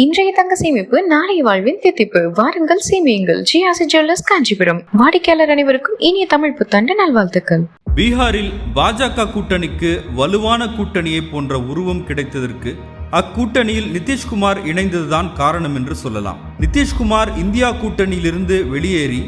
இன்றைய தங்க சேமிப்பு நாளைய வாழ்வின் தித்திப்பு. வாருங்கள் சேமியுங்கள். ஜிஆசி ஜுவல்லர்ஸ் காஞ்சிபுரம். வாடிக்கையாளர் அனைவருக்கும் இனிய தமிழ் புத்தாண்டு நல்வாழ்த்துக்கள். பீகாரில் பாஜக கூட்டணிக்கு வலுவான கூட்டணியை போன்ற உருவம் கிடைத்ததற்கு அக்கூட்டணியில் நிதிஷ்குமார் இணைந்ததுதான் காரணம் என்று சொல்லலாம். நிதிஷ்குமார் இந்தியா கூட்டணியிலிருந்து வெளியேறி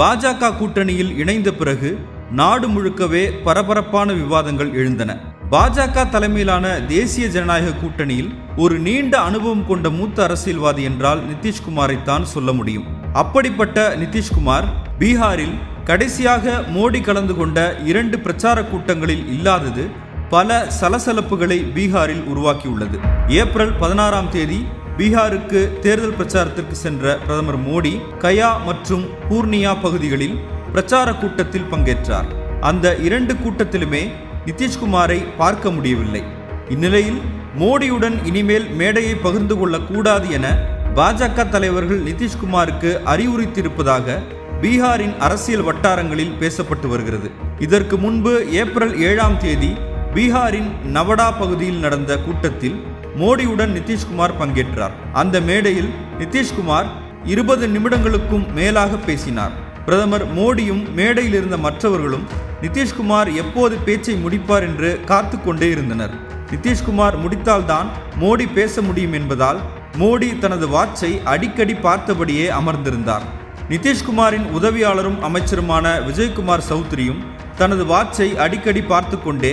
பாஜக கூட்டணியில் இணைந்த பிறகு நாடு முழுக்கவே பரபரப்பான விவாதங்கள் எழுந்தன. பாஜக தலைமையிலான தேசிய ஜனநாயக கூட்டணியில் ஒரு நீண்ட அனுபவம் கொண்ட மூத்த அரசியல்வாதி என்றால் நிதிஷ்குமாரைத்தான் சொல்ல முடியும். அப்படிப்பட்ட நிதிஷ்குமார் பீகாரில் கடைசியாக மோடி கலந்து கொண்ட இரண்டு பிரச்சார கூட்டங்களில் இல்லாதது பல சலசலப்புகளை பீகாரில் உருவாக்கியுள்ளது. ஏப்ரல் பதினாறாம் தேதி பீகாருக்கு தேர்தல் பிரச்சாரத்திற்கு சென்ற பிரதமர் மோடி கயா மற்றும் பூர்ணியா பகுதிகளில் பிரச்சார கூட்டத்தில் பங்கேற்றார். அந்த இரண்டு கூட்டத்திலுமே நிதிஷ்குமாரை பார்க்க முடியவில்லை. இந்நிலையில் மோடியுடன் இனிமேல் மேடையை பகிர்ந்து கொள்ளக்கூடாது என பாஜக தலைவர்கள் நிதிஷ்குமாருக்கு அறிவுறுத்தியிருப்பதாக பீகாரின் அரசியல் வட்டாரங்களில் பேசப்பட்டு வருகிறது. இதற்கு முன்பு ஏப்ரல் ஏழாம் தேதி பீகாரின் நவடா பகுதியில் நடந்த கூட்டத்தில் மோடியுடன் நிதிஷ்குமார் பங்கேற்றார். அந்த மேடையில் நிதிஷ்குமார் இருபது நிமிடங்களுக்கும் மேலாக பேசினார். பிரதமர் மோடியும் மேடையில் இருந்த மற்றவர்களும் நிதிஷ்குமார் எப்போது பேச்சை முடிப்பார் என்று காத்து கொண்டே இருந்தனர். நிதிஷ்குமார் முடித்தால்தான் மோடி பேச முடியும் என்பதால் மோடி தனது வாட்சை அடிக்கடி பார்த்தபடியே அமர்ந்திருந்தார். நிதிஷ்குமாரின் உதவியாளரும் அமைச்சருமான விஜயகுமார் சௌத்ரியும் தனது வாட்சை அடிக்கடி பார்த்து கொண்டே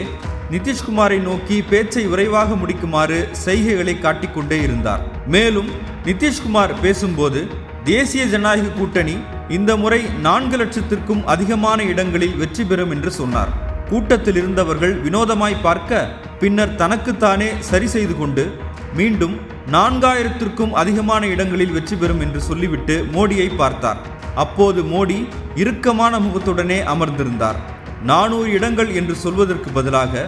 நிதிஷ்குமாரை நோக்கி பேச்சை விரைவாக முடிக்குமாறு செய்கைகளை காட்டிக்கொண்டே இருந்தார். மேலும் நிதிஷ்குமார் பேசும்போது தேசிய ஜனநாயக கூட்டணி இந்த முறை நான்கு லட்சத்திற்கும் அதிகமான இடங்களில் வெற்றி பெறும் என்று சொன்னார். கூட்டத்தில் இருந்தவர்கள் வினோதமாய் பார்க்க பின்னர் தனக்குத்தானே சரி செய்து கொண்டு மீண்டும் நான்காயிரத்திற்கும் அதிகமான இடங்களில் வெற்றி பெறும் என்று சொல்லிவிட்டு மோடியை பார்த்தார். அப்போது மோடி இறுக்கமான முகத்துடனே அமர்ந்திருந்தார். நானூறு இடங்கள் என்று சொல்வதற்கு பதிலாக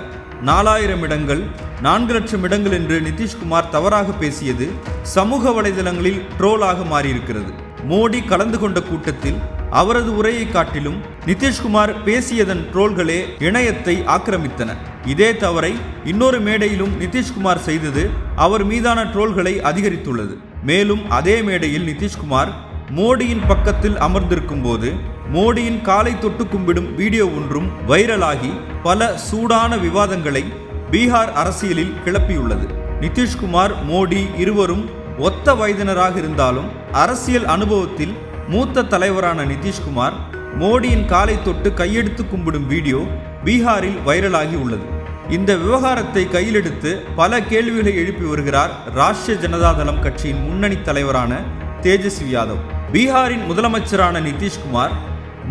நாலாயிரம் இடங்கள் நான்கு லட்சம் இடங்கள் என்று நிதிஷ்குமார் தவறாக பேசியது சமூக வலைதளங்களில் ட்ரோலாக மாறியிருக்கிறது. மோடி கலந்து கொண்ட கூட்டத்தில் அவரது உரையை காட்டிலும் நிதிஷ்குமார் பேசியதன் ட்ரோல்களே இணையத்தை ஆக்கிரமித்தன. இதே தவறை இன்னொரு மேடையிலும் நிதிஷ்குமார் செய்தது அவர் மீதான ட்ரோல்களை அதிகரித்துள்ளது. மேலும் அதே மேடையில் நிதிஷ்குமார் மோடியின் பக்கத்தில் அமர்ந்திருக்கும் போது மோடியின் காலை தொட்டு கும்பிடும் வீடியோ ஒன்றும் வைரலாகி பல சூடான விவாதங்களை பீகார் அரசியலில் கிளப்பியுள்ளது. நிதிஷ்குமார் மோடி இருவரும் ஒத்த வயதினராக இருந்தாலும் அரசியல் அனுபவத்தில் மூத்த தலைவரான நிதிஷ்குமார் மோடியின் காலை தொட்டு கையெடுத்து கும்பிடும் வீடியோ பீகாரில் வைரலாகி உள்ளது. இந்த விவகாரத்தை கையிலெடுத்து பல கேள்விகளை எழுப்பி வருகிறார் ராஷ்டிரிய ஜனதாதளம் கட்சியின் முன்னணி தலைவரான தேஜஸ்வி யாதவ். பீகாரின் முதலமைச்சரான நிதிஷ்குமார்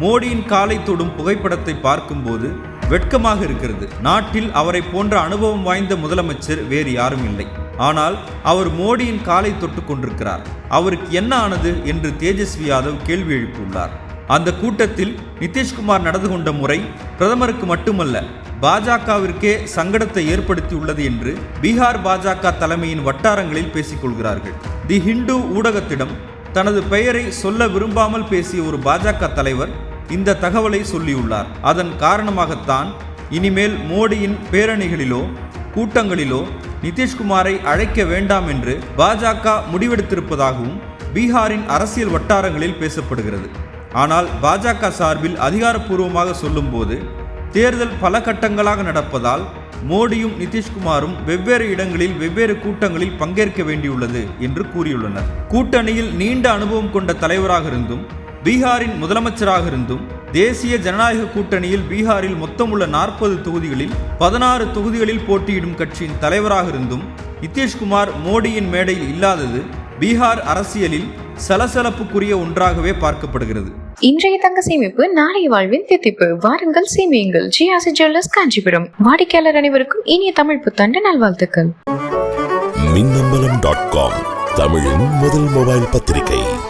மோடியின் காலை தொடும் புகைப்படத்தை பார்க்கும்போது வெட்கமாக இருக்கிறது. நாட்டில் அவரை போன்ற அனுபவம் வாய்ந்த முதலமைச்சர் வேறு யாரும் இல்லை. ஆனால் அவர் மோடியின் காலை தொட்டு கொண்டிருக்கிறார். அவருக்கு என்ன ஆனது என்று தேஜஸ்வி யாதவ் கேள்வி எழுப்பியுள்ளார். அந்த கூட்டத்தில் நிதிஷ்குமார் நடந்து கொண்ட முறை பிரதமருக்கு மட்டுமல்ல பாஜகவிற்கே சங்கடத்தை ஏற்படுத்தியுள்ளது என்று பீகார் பாஜக தலைமையின் வட்டாரங்களில் பேசிக்கொள்கிறார்கள். தி ஹிந்து ஊடகத்திடம் தனது பெயரை சொல்ல விரும்பாமல் பேசிய ஒரு பாஜக தலைவர் இந்த தகவலை சொல்லியுள்ளார். அதன் காரணமாகத்தான் இனிமேல் மோடியின் பேரணிகளிலோ கூட்டங்களிலோ நிதிஷ்குமாரை அழைக்க வேண்டாம் என்று பாஜக முடிவெடுத்திருப்பதாகவும் பீகாரின் அரசியல் வட்டாரங்களில் பேசப்படுகிறது. ஆனால் பாஜக சார்பில் அதிகாரப்பூர்வமாக சொல்லும்போது தேர்தல் பல கட்டங்களாக நடப்பதால் மோடியும் நிதிஷ்குமாரும் வெவ்வேறு இடங்களில் வெவ்வேறு கூட்டங்களில் பங்கேற்க வேண்டியுள்ளது என்று கூறியுள்ளனர். கூட்டணியில் நீண்ட அனுபவம் கொண்ட தலைவராக இருந்தும் பீகாரின் முதலமைச்சராக இருந்தும் தேசிய ஜனநாயக கூட்டணியில் பீகாரில் மொத்தமுள்ள நாற்பது தொகுதிகளில் பதினாறு தொகுதிகளில் போட்டியிடும் கட்சியின் தலைவராக இருந்தும் நிதிஷ்குமார் மோடியின் மேடையில் இல்லாதது பீகார் அரசியலில் சலசலப்புக்குரிய ஒன்றாகவே பார்க்கப்படுகிறது. இன்றைய தங்க சேமிப்பு நாளைய வாழ்வின் தித்திப்பு. வாருங்கள் சேமியுங்கள். ஜிஆசி ஜுவல்லர்ஸ் காஞ்சிபுரம். வாடிக்கையாளர் அனைவருக்கும் இனிய தமிழ் புத்தாண்டு நல்வாழ்த்துக்கள். மின்னம்பலம் டாட் காம் தமிழின் முதல் மொபைல் பத்திரிகை.